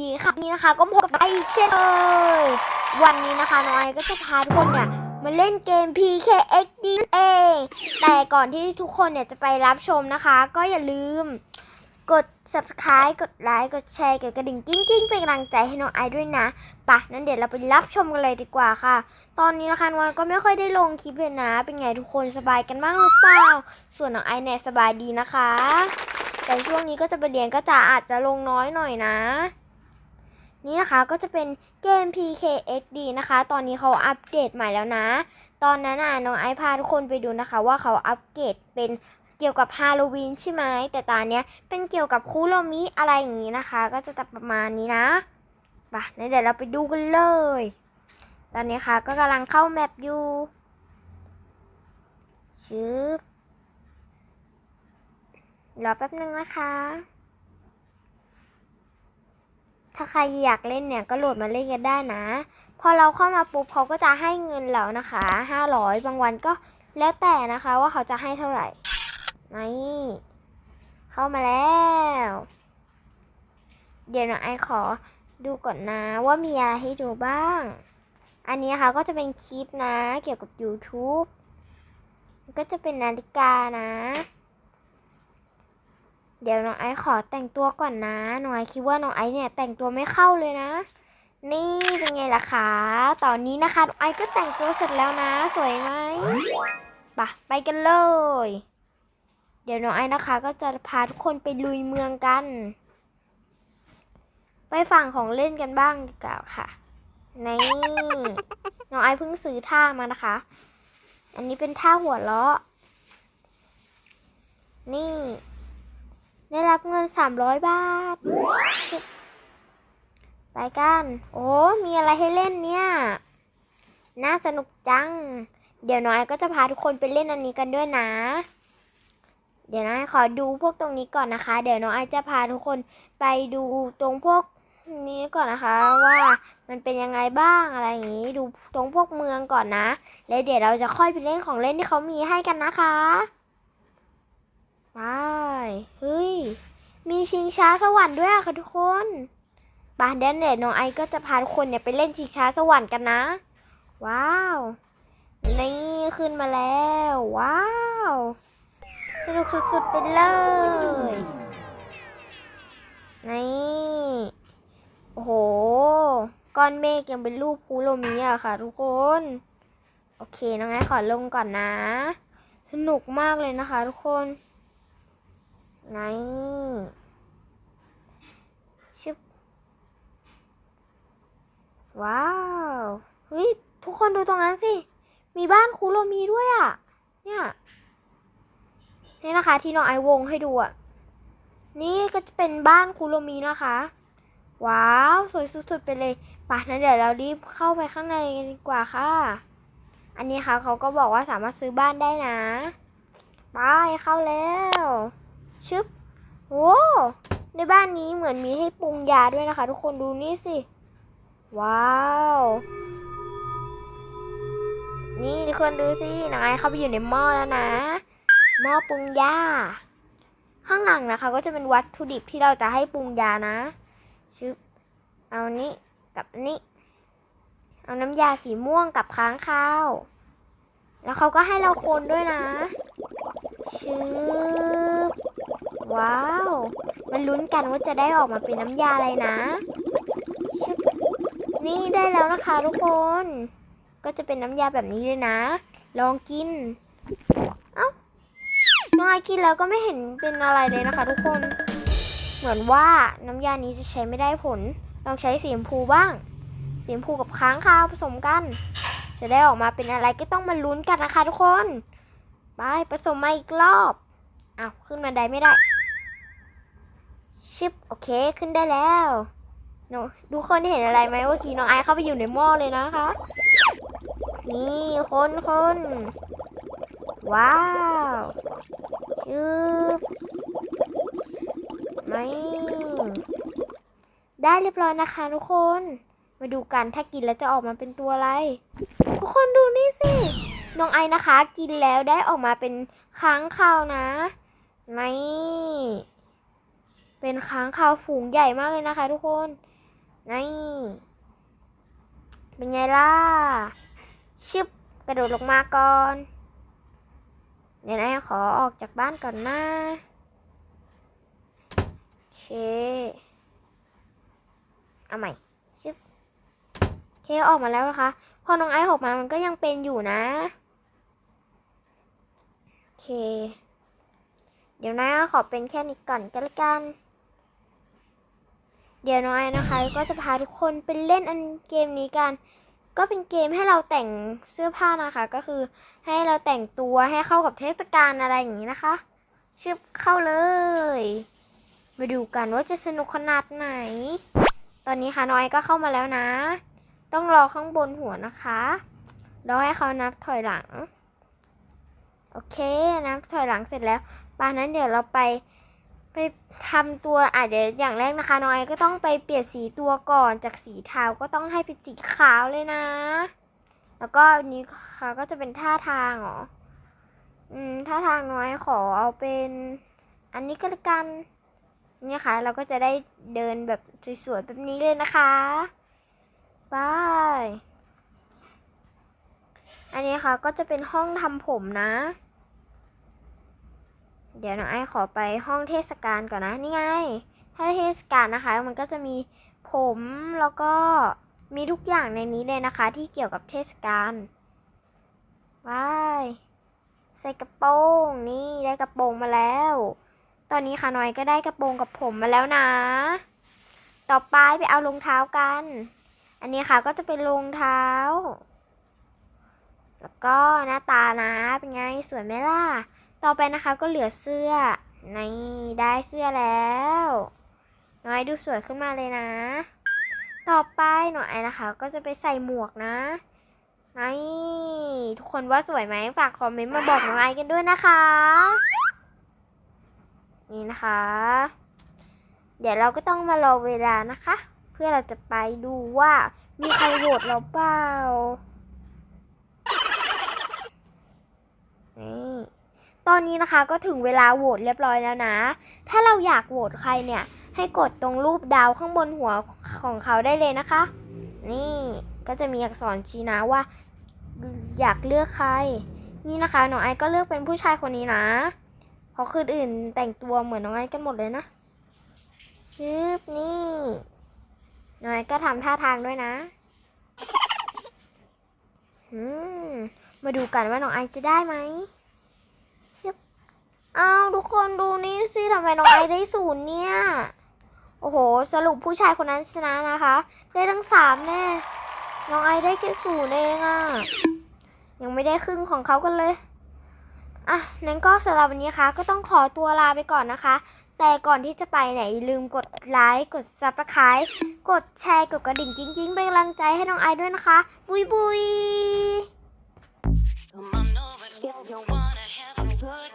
ดีค่ะนี่นะคะก็พบกับไออีกเช่นเคยวันนี้นะคะน้องไอก็จะพาทุกคนเนี่ยมาเล่นเกม PKXD เอง แต่ก่อนที่ทุกคนเนี่ยจะไปรับชมนะคะ ก็อย่าลืม กด subscribe กดไลค์กดแชร์กดกระดิ่งกิ้งกิ้งเป็นกำลังใจให้น้องไอด้วยนะปะนั้นเดี๋ยวเราไปรับชมกันเลยดีกว่าค่ะ ตอนนี้นะคะน้องไอก็ไม่ค่อยได้ลงคลิปเลยนะ เป็นไงทุกคนสบายกันบ้างหรือเปล่าส่วนน้องไอเนี่ยสบายดีนะคะแต่ช่วงนี้ก็จะไปเรียนก็จะอาจจะลงน้อยหน่อยนะ นี่นะคะก็จะเป็นเกม PKXD นะคะ ตอนนี้เขาอัปเดตใหม่แล้วนะ ตอนนั้นน่ะน้องไอพาทุกคนไปดูนะคะว่าเขาอัปเกรดเป็นเกี่ยวกับฮาโลวีนใช่ไหมแต่ตอนเนี้ยเป็นเกี่ยวกับคุโรมิอะไรอย่างนี้นะคะ ก็จะประมาณนี้นะไปงั้นเดี๋ยวเราไปดูกันเลย ตอนนี้ค่ะก็กำลังเข้าแมปอยู่ชึบรอแป๊บนึงนะคะ ถ้าใครอยากเล่นเนี่ยก็โหลดมาเล่นกันได้นะ พอเราเข้ามาปุ๊บเขาก็จะให้เงินเรานะคะ 500 บางวันก็แล้วแต่นะคะว่าเขาจะให้เท่าไหร่นี่เข้ามาแล้ว เดี๋ยวน้องไอขอดูก่อนนะว่ามีอะไรให้ดูบ้าง อันนี้นะคะก็จะเป็นคลิปนะเกี่ยวกับ YouTube ก็จะเป็นนาฬิกานะ เดี๋ยวน้องไอซ์ขอแต่งตัวก่อนนะน้องไอซ์คิดว่าน้องไอซ์เนี่ยแต่งตัวไม่เข้าเลยนะ นี่เป็นไงล่ะคะตอนนี้นะคะน้องไอซ์ก็แต่งตัวเสร็จแล้วนะ สวยไหมปะไปกันเลย เดี๋ยวน้องไอซ์นะคะ ก็จะพาทุกคนไปลุยเมืองกัน ไปฝั่งของเล่นกันบ้างดีกว่าค่ะนี่น้องไอซ์เพิ่งซื้อท่ามานะคะ อันนี้เป็นท่าหัวเราะ นี่ ได้รับเงิน 300 บาท ไปกัน โอ้ มีอะไรให้เล่นเนี่ย น่าสนุกจัง เดี๋ยวน้อยก็จะพาทุกคนไปเล่นอันนี้กันด้วยนะ เดี๋ยวน้อยขอดูพวกตรงนี้ก่อนนะคะ เดี๋ยวน้องไอจะพาทุกคนไปดูตรงพวกนี้ก่อนนะคะว่ามันเป็นยังไงบ้างอะไรอย่างนี้ ดูตรงพวกเมืองก่อนนะ แล้วเดี๋ยวเราจะค่อยไปเล่นของเล่นที่เขามีให้กันนะคะ ไปเฮ้ย มีชิงช้าสวรรค์ด้วยค่ะทุกคนบาเดนเน็ตน้องไอก็จะพาทุกคนเนี่ยไปเล่นชิงช้าสวรรค์กันนะ ว้าว นี่ขึ้นมาแล้ว ว้าว สนุกสุดๆไปเลย นี่โอ้โห ก้อนเมฆยังเป็นรูปคูโรมิอะค่ะทุกคน โอเคน้องไอขอลงก่อนนะ สนุกมากเลยนะคะทุกคน ไงชิบว้าวเฮ้ยทุกคนดูตรงนั้นสิ มีบ้านคุโรมีด้วยอะ่ะ เนี่ยนี่นะคะ ที่น้องไอวงให้ดูอะ่ะ นี่ก็จะเป็นบ้านคุโรมีนะคะ ว้าว สวยสุดๆไปเลยป่ะนั้นเดี๋ยวเรารีบเข้าไปข้างในกันดีกว่าค่ะ อันนี้ค่ะเขาก็บอกว่าสามารถซื้อบ้านได้นะ ไปเข้าแล้ว ชึบโอ้ในบ้านนี้เหมือนมีให้ปรุงยาด้วยนะคะ ทุกคนดูนี่สิ ว้าว นี่ทุกคนดูสิน้องเข้าไปอยู่ในหม้อแล้วนะ หม้อปรุงยา ข้างหลังนะคะ ก็จะเป็นวัตถุดิบที่เราจะให้ปรุงยานะชึบเอานี้กับนี้เอาน้ำยาสีม่วงกับค้างคาว แล้วเขาก็ให้เราคนด้วยนะชืบ ว้าว มันลุ้นกันว่าจะได้ออกมาเป็นน้ำยาอะไรนะ นี่ได้แล้วนะคะทุกคน ก็จะเป็นน้ำยาแบบนี้เลยนะ ลองกิน เอ้าน้องไอกินแล้วก็ไม่เห็นเป็นอะไรเลยนะคะ ทุกคน เหมือนว่าน้ำยานี้จะใช้ไม่ได้ผล ลองใช้สีชมพูบ้าง สีชมพูกับค้างคาวผสมกัน จะได้ออกมาเป็นอะไรก็ต้องมาลุ้นกันนะคะ ทุกคน ไปผสมมาอีกรอบอ้าวขึ้นมาได้ไม่ได้ ชิปโอเคขึ้นได้แล้วหนูดูคนเห็นอะไรไหมเมื่อกี้น้องไอเข้าไปอยู่ในหม้อเลยนะคะ นี่คนคนว้าวชืบไม่ได้เรียบร้อยนะคะทุกคน มาดูกันถ้ากินแล้วจะออกมาเป็นตัวอะไร ทุกคนดูนี่สิ น้องไอนะคะ กินแล้วได้ออกมาเป็นค้างคาวนะ นี่ เป็นค้างคาวฝูงใหญ่มากเลยนะคะ ทุกคนนี่เป็นไงล่ะชึบกระโดดลงมาก่อน เดี๋ยวนะขอออกจากบ้านก่อนนะโอเคเอาใหม่ชึบโอเคออกมาแล้วนะคะ พอน้องไอซ์ออกมามันก็ยังเป็นอยู่นะโอเค เดี๋ยวนะขอเป็นแค่นี้ก่อนก็แล้วกัน เดี๋ยวน้อยนะคะ ก็จะพาทุกคนไปเล่นอันเกมนี้กัน ก็เป็นเกมให้เราแต่งเสื้อผ้านะคะ ก็คือให้เราแต่งตัวให้เข้ากับเทศกาลอะไรอย่างนี้นะคะชึบเข้าเลยมาดูกันว่าจะสนุกขนาดไหน ตอนนี้ค่ะน้อยก็เข้ามาแล้วนะ ต้องรอข้างบนหัวนะคะรอให้เขานับถอยหลัง โอเคนับถอยหลังเสร็จแล้วปานนั้นเดี๋ยวเราไป ไปทำตัวอะเดี๋ยวอย่างแรกนะคะน้อยก็ต้องไปเปลี่ยนสีตัวก่อนจากสีเทาก็ต้องให้เป็นสีขาวเลยนะ แล้วก็อันนี้ค่ะก็จะเป็นท่าทางเหรออืมท่าทางน้อยขอเอาเป็นอันนี้ก็แล้วกันนี่ค่ะ เราก็จะได้เดินแบบสวยๆแบบนี้เลยนะคะบายอันนี้ค่ะก็จะเป็นห้องทำผมนะ เดี๋ยวน้องไอขอไปห้องเทศกาลก่อนนะ นี่ไง ถ้าเทศกาลนะคะ มันก็จะมีผมแล้วก็มีทุกอย่างในนี้เลยนะคะ ที่เกี่ยวกับเทศกาลว้ายใส่กระโปรงนี่ได้กระโปรงมาแล้ว ตอนนี้ค่ะน้อยก็ได้กระโปรงกับผมมาแล้วนะ ต่อไปไปเอารองเท้ากัน อันนี้ค่ะก็จะเป็นรองเท้า แล้วก็หน้าตานะเป็นไงสวยไหมล่ะ ต่อไปนะคะก็เหลือเสื้อนี่ได้เสื้อแล้ว น้อยดูสวยขึ้นมาเลยนะ ต่อไปหน่อยนะคะ ก็จะไปใส่หมวกนะนี่ทุกคนว่าสวยไหมฝากคอมเมนต์มาบอกน้องไอกันด้วยนะคะ นี่นะคะ เดี๋ยวเราก็ต้องมารอเวลานะคะ เพื่อเราจะไปดูว่ามีใครโหวตเราเปล่านี่ ตอนนี้นะคะก็ถึงเวลาโหวตเรียบร้อยแล้วนะ ถ้าเราอยากโหวตใครเนี่ย ให้กดตรงรูปดาวข้างบนหัวของเขาได้เลยนะคะ นี่ก็จะมีอักษรชี้นะว่า อยากเลือกใคร นี่นะคะน้องไอก็เลือกเป็นผู้ชายคนนี้นะ เพราะคืนอื่นแต่งตัวเหมือนน้องไอกันหมดเลยนะชึบนี่น้องไอก็ทำท่าทางด้วยนะมมาดูกันว่าน้องไอจะได้ไหมชึบอ้าวทุกคนดูนี่สิ ทำไมน้องไอได้ศูนย์เนี่ย โอ้โห สรุปผู้ชายคนนั้นชนะนะคะ ได้ทั้งสามแน่ น้องไอได้แค่ศูนย์เองอะยังไม่ได้ครึ่งของเขากันเลย อะ นั้นก็สำหรับวันนี้นะคะก็ต้องขอตัวลาไปก่อนนะคะ แต่ก่อนที่จะไปไหนอย่าลืมกดไลค์ กด subscribe กดแชร์ กดกระดิ่งกิ้งๆ เป็นกำลังใจให้น้องไอด้วยนะคะ บุยบุย Come on over if you wanna have a good